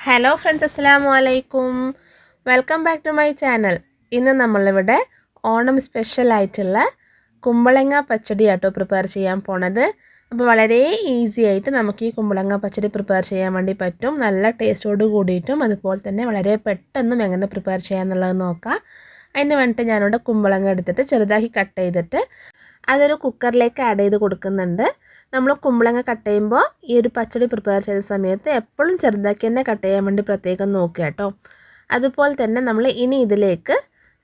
Hello friends അസ്സാം വലൈക്കും welcome back to my channel ഇന്ന് നമ്മളിവിടെ ഓണം സ്പെഷ്യൽ ആയിട്ടുള്ള കുമ്പളങ്ങ പച്ചടി ആട്ടോ പ്രിപ്പയർ ചെയ്യാൻ പോണത്. അപ്പോൾ വളരെ ഈസി ആയിട്ട് നമുക്ക് ഈ കുമ്പളങ്ങ പച്ചടി പ്രിപ്പയർ ചെയ്യാൻ വേണ്ടി പറ്റും. നല്ല ടേസ്റ്റോട് കൂടിയിട്ടും അതുപോലെ തന്നെ വളരെ പെട്ടെന്നും എങ്ങനെ പ്രിപ്പയർ ചെയ്യാമെന്നുള്ളത് നോക്കാം. അതിന് വേണ്ടിയിട്ട് ഞാനിവിടെ കുമ്പളങ്ങ എടുത്തിട്ട് ചെറുതാക്കി കട്ട് ചെയ്തിട്ട് അതൊരു കുക്കറിലേക്ക് ആഡ് ചെയ്ത് കൊടുക്കുന്നുണ്ട്. നമ്മൾ കുമ്പളങ്ങ കട്ട് ചെയ്യുമ്പോൾ ഈ ഒരു പച്ചടി പ്രിപ്പയർ ചെയ്ത സമയത്ത് എപ്പോഴും ചെറുതാക്കി തന്നെ കട്ട് ചെയ്യാൻ വേണ്ടി പ്രത്യേകം നോക്കുക കേട്ടോ അതുപോലെ തന്നെ നമ്മൾ ഇനി ഇതിലേക്ക്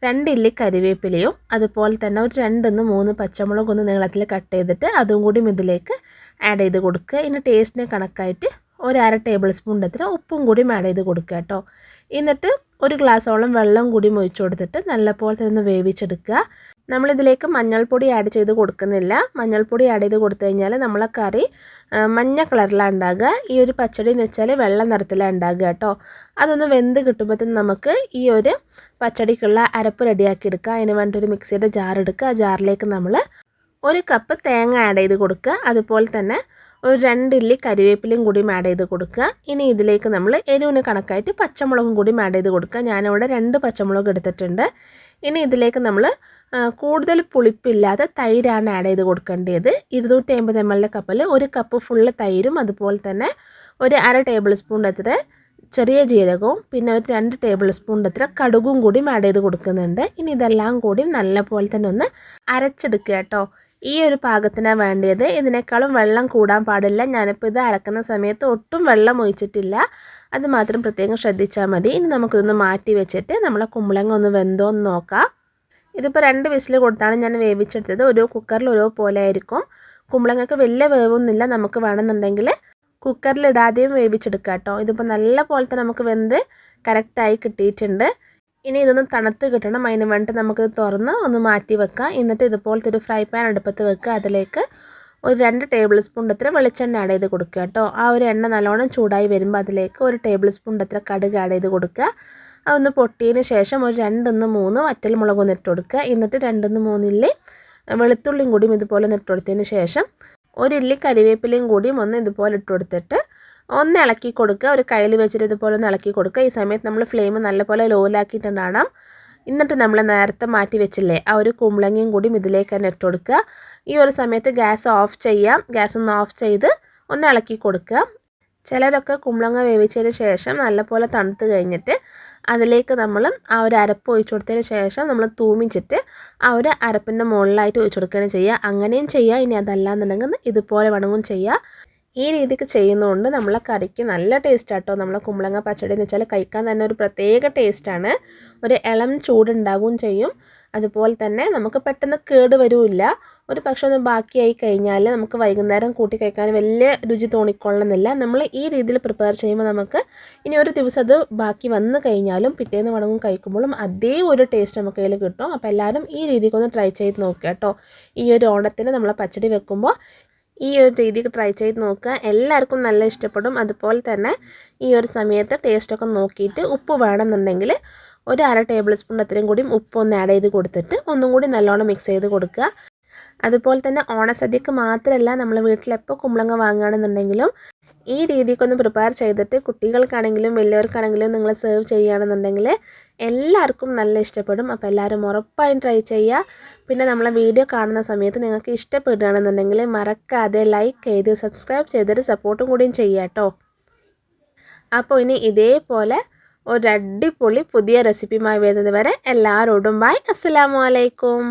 രണ്ട് ഇല്ലി കരിവേപ്പിലയും അതുപോലെ തന്നെ ഒരു രണ്ടെന്ന് മൂന്ന് പച്ചമുളക് ഒന്ന് നീളത്തിൽ കട്ട് ചെയ്തിട്ട് അതും കൂടി ഇതിലേക്ക് ആഡ് ചെയ്ത് കൊടുക്കുക. ഇനി ടേസ്റ്റിന് കണക്കായിട്ട് ഒരു അര ടേബിൾ സ്പൂണിന്റെ ഉപ്പും കൂടിയും ആഡ് ചെയ്ത് കൊടുക്കുക കേട്ടോ എന്നിട്ട് ഒരു ഗ്ലാസ്സോളം വെള്ളം കൂടി മൊഴിച്ചു കൊടുത്തിട്ട് നല്ലപോലെ തന്നെ വേവിച്ചെടുക്കുക. നമ്മളിതിലേക്ക് മഞ്ഞൾപ്പൊടി ആഡ് ചെയ്ത് കൊടുക്കുന്നില്ല. മഞ്ഞൾപ്പൊടി ആഡ് ചെയ്ത് കൊടുത്തു കഴിഞ്ഞാൽ നമ്മളെ കറി മഞ്ഞ കളറിലാണ് ഉണ്ടാകുക. ഈ ഒരു പച്ചടി എന്ന് വെച്ചാൽ വെള്ള നിറത്തിലാണ് ഉണ്ടാകുക കേട്ടോ. അതൊന്ന് വെന്ത് കിട്ടുമ്പോഴത്തേന് നമുക്ക് ഈ ഒരു പച്ചടിക്കുള്ള അരപ്പ് റെഡിയാക്കി എടുക്കുക. അതിന് വേണ്ടി ഒരു മിക്സിയുടെ ജാർ എടുക്കുക. ആ ജാറിലേക്ക് നമ്മൾ ഒരു കപ്പ് തേങ്ങ ആഡ് ചെയ്ത് കൊടുക്കുക. അതുപോലെ തന്നെ ഒരു രണ്ടില്ലി കരിവേപ്പിലയും കൂടി ആഡ് ചെയ്ത് കൊടുക്കുക. ഇനി ഇതിലേക്ക് നമ്മൾ എരിവിന് കണക്കായിട്ട് പച്ചമുളകും കൂടി ആഡ് ചെയ്ത് കൊടുക്കുക. ഞാനിവിടെ രണ്ട് പച്ചമുളക് എടുത്തിട്ടുണ്ട്. ഇനി ഇതിലേക്ക് നമ്മൾ കൂടുതൽ പുളിപ്പില്ലാതെ തൈരാണ് ആഡ് ചെയ്ത് കൊടുക്കേണ്ടത്. ഇരുന്നൂറ്റി അമ്പത് എം എല്ലിന്റെ കപ്പിൽ ഒരു കപ്പ് ഫുള്ള് തൈരും അതുപോലെ തന്നെ ഒരു അര ടേബിൾ സ്പൂൺ എത്ര ചെറിയ ജീരകവും പിന്നെ ഒരു രണ്ട് ടേബിൾ സ്പൂൺ അത്ര കടുകും കൂടി ആഡ് ചെയ്ത് കൊടുക്കുന്നുണ്ട്. ഇനി ഇതെല്ലാം കൂടി നല്ലപോലെ തന്നെ ഒന്ന് അരച്ചെടുക്കുക കേട്ടോ. ഈ ഒരു പാകത്തിനാണ് വേണ്ടിയത്. ഇതിനേക്കാളും വെള്ളം കൂടാൻ പാടില്ല. ഞാനിപ്പോൾ ഇത് അരക്കുന്ന സമയത്ത് ഒട്ടും വെള്ളം ഒഴിച്ചിട്ടില്ല. അത് മാത്രം പ്രത്യേകം ശ്രദ്ധിച്ചാൽ മതി. ഇനി നമുക്കിതൊന്ന് മാറ്റി വെച്ചിട്ട് നമ്മളെ കുമ്പളങ്ങ ഒന്ന് വെന്തോ എന്ന് നോക്കാം. ഇതിപ്പോൾ രണ്ട് വിസിൽ കൊടുത്താണ് ഞാൻ വേവിച്ചെടുത്തത്. ഓരോ കുക്കറിൽ ഓരോ പോലെ ആയിരിക്കും. കുമ്പളങ്ങക്ക് വലിയ വേവൊന്നുമില്ല. നമുക്ക് വേണമെന്നുണ്ടെങ്കിൽ കുക്കറിലിടാതെയും വേവിച്ചെടുക്കാം കേട്ടോ. ഇതിപ്പോൾ നല്ല പോലെ തന്നെ നമുക്ക് വെന്ത് കറക്റ്റായി കിട്ടിയിട്ടുണ്ട്. ഇനി ഇതൊന്ന് തണുത്ത് കിട്ടണം. അതിന് വേണ്ടിയിട്ട് നമുക്ക് തുറന്ന് ഒന്ന് മാറ്റി വെക്കാം. എന്നിട്ട് ഇതുപോലത്തെ ഒരു ഫ്രൈ പാൻ അടുപ്പത്ത് വെക്കുക. അതിലേക്ക് ഒരു രണ്ട് ടേബിൾ സ്പൂൺ അത്ര വെളിച്ചെണ്ണ ആഡ് ചെയ്ത് കൊടുക്കുക കേട്ടോ. ആ ഒരു എണ്ണ നല്ലോണം ചൂടായി വരുമ്പോൾ അതിലേക്ക് ഒരു ടേബിൾ സ്പൂൺ അത്ര കടുക് ആഡ് ചെയ്ത് കൊടുക്കുക. അതൊന്ന് പൊട്ടിയതിന് ശേഷം ഒരു രണ്ടൊന്ന് മൂന്ന് വറ്റൽ മുളകൊന്ന് ഇട്ട് കൊടുക്കുക. എന്നിട്ട് രണ്ടൊന്ന് മൂന്നില്ലേ വെളുത്തുള്ളിയും കൂടിയും ഇതുപോലെ ഒന്ന് ഇട്ട് കൊടുത്തതിന് ശേഷം ഒരു ഇല്ലി കരിവേപ്പിലയും കൂടിയും ഒന്ന് ഇതുപോലെ ഇട്ട് കൊടുത്തിട്ട് ഒന്ന് ഇളക്കി കൊടുക്കുക. ഒരു കയ്യിൽ വെച്ചിട്ട് ഇതുപോലെ ഒന്ന് ഇളക്കി കൊടുക്കുക. ഈ സമയത്ത് നമ്മൾ ഫ്ലെയിം നല്ലപോലെ ലോയിലാക്കിയിട്ടുണ്ടാകണം എന്നിട്ട് നമ്മൾ നേരത്തെ മാറ്റി വെച്ചില്ലേ ആ ഒരു കുമ്പളങ്ങയും കൂടി ഇതിലേക്ക് തന്നെ ഇട്ട് കൊടുക്കുക. ഈ ഒരു സമയത്ത് ഗ്യാസ് ഓഫ് ചെയ്യാം. ഗ്യാസ് ഒന്ന് ഓഫ് ചെയ്ത് ഒന്ന് ഇളക്കി കൊടുക്കുക. ചിലരൊക്കെ കുമ്പളങ്ങ വേവിച്ചതിന് ശേഷം നല്ലപോലെ തണുത്ത് കഴിഞ്ഞിട്ട് അതിലേക്ക് നമ്മൾ ആ ഒരു അരപ്പ് ഒഴിച്ചു കൊടുത്തതിന് ശേഷം നമ്മൾ തൂമിച്ചിട്ട് ആ ഒരു അരപ്പിന്റെ മുകളിലായിട്ട് ഒഴിച്ചു കൊടുക്കുകയാണ് ചെയ്യുക. അങ്ങനെയും ചെയ്യുക. ഇനി അതല്ല എന്നുണ്ടെങ്കിൽ ഇതുപോലെ വേണമെങ്കിലും ചെയ്യുക. ഈ രീതിക്ക് ചെയ്യുന്നതുകൊണ്ട് നമ്മളെ കറിക്ക് നല്ല ടേസ്റ്റ് ആട്ടോ നമ്മളെ കുമ്പളങ്ങ പച്ചടി എന്ന് വെച്ചാൽ കഴിക്കാൻ തന്നെ ഒരു പ്രത്യേക ടേസ്റ്റാണ്. ഒരു ഇളം ചൂടുണ്ടാകുകയും ചെയ്യും. അതുപോലെ തന്നെ നമുക്ക് പെട്ടെന്ന് കേട് വരുമില്ല ഒരു പക്ഷെ ഒന്ന് ബാക്കിയായി കഴിഞ്ഞാൽ നമുക്ക് വൈകുന്നേരം കൂട്ടി കഴിക്കാൻ വലിയ രുചി തോന്നിക്കൊള്ളണമെന്നില്ല. നമ്മൾ ഈ രീതിയിൽ പ്രിപ്പയർ ചെയ്യുമ്പോൾ നമുക്ക് ഇനി ഒരു ദിവസം അത് ബാക്കി വന്നു കഴിഞ്ഞാലും പിറ്റേന്ന് വണങ്ങും കഴിക്കുമ്പോഴും അതേ ഒരു ടേസ്റ്റ് നമുക്ക് അതിൽ കിട്ടും. അപ്പോൾ എല്ലാവരും ഈ രീതിക്കൊന്ന് ട്രൈ ചെയ്ത് നോക്കുക കേട്ടോ. ഈ ഒരു ഓണത്തിന് നമ്മൾ പച്ചടി വെക്കുമ്പോൾ ഈ ഒരു രീതിക്ക് ട്രൈ ചെയ്ത് നോക്കുക. എല്ലാവർക്കും നല്ല ഇഷ്ടപ്പെടും. അതുപോലെ തന്നെ ഈ ഒരു സമയത്ത് ടേസ്റ്റൊക്കെ നോക്കിയിട്ട് ഉപ്പ് വേണമെന്നുണ്ടെങ്കിൽ ഒരു അര ടേബിൾ സ്പൂൺ അത്രയും കൂടിയും ഉപ്പ് ഒന്ന് ആഡ് ചെയ്ത് കൊടുത്തിട്ട് ഒന്നും കൂടി നല്ലോണം മിക്സ് ചെയ്ത് കൊടുക്കുക. അതുപോലെ തന്നെ ഓണസദ്യക്ക് മാത്രമല്ല നമ്മൾ വീട്ടിലെപ്പോൾ കുമ്പളങ്ങ വാങ്ങുകയാണെന്നുണ്ടെങ്കിലും ഈ രീതിക്കൊന്ന് പ്രിപ്പയർ ചെയ്തിട്ട് കുട്ടികൾക്കാണെങ്കിലും വലിയവർക്കാണെങ്കിലും നിങ്ങൾ സെർവ് ചെയ്യുകയാണെന്നുണ്ടെങ്കിൽ എല്ലാവർക്കും നല്ല ഇഷ്ടപ്പെടും. അപ്പോൾ എല്ലാവരും ഉറപ്പായും ട്രൈ ചെയ്യുക. പിന്നെ നമ്മളെ വീഡിയോ കാണുന്ന സമയത്ത് നിങ്ങൾക്ക് ഇഷ്ടപ്പെടുകയാണെന്നുണ്ടെങ്കിൽ മറക്കാതെ ലൈക്ക് ചെയ്ത് സബ്സ്ക്രൈബ് ചെയ്തിട്ട് സപ്പോർട്ടും കൂടിയും ചെയ്യുക കേട്ടോ. അപ്പോൾ ഇനി ഇതേപോലെ ഒരു അടിപൊളി പുതിയ റെസിപ്പിയുമായി വരുന്നത് വരെ എല്ലാവരോടും ബൈ അസ്സലാമു അലൈക്കും.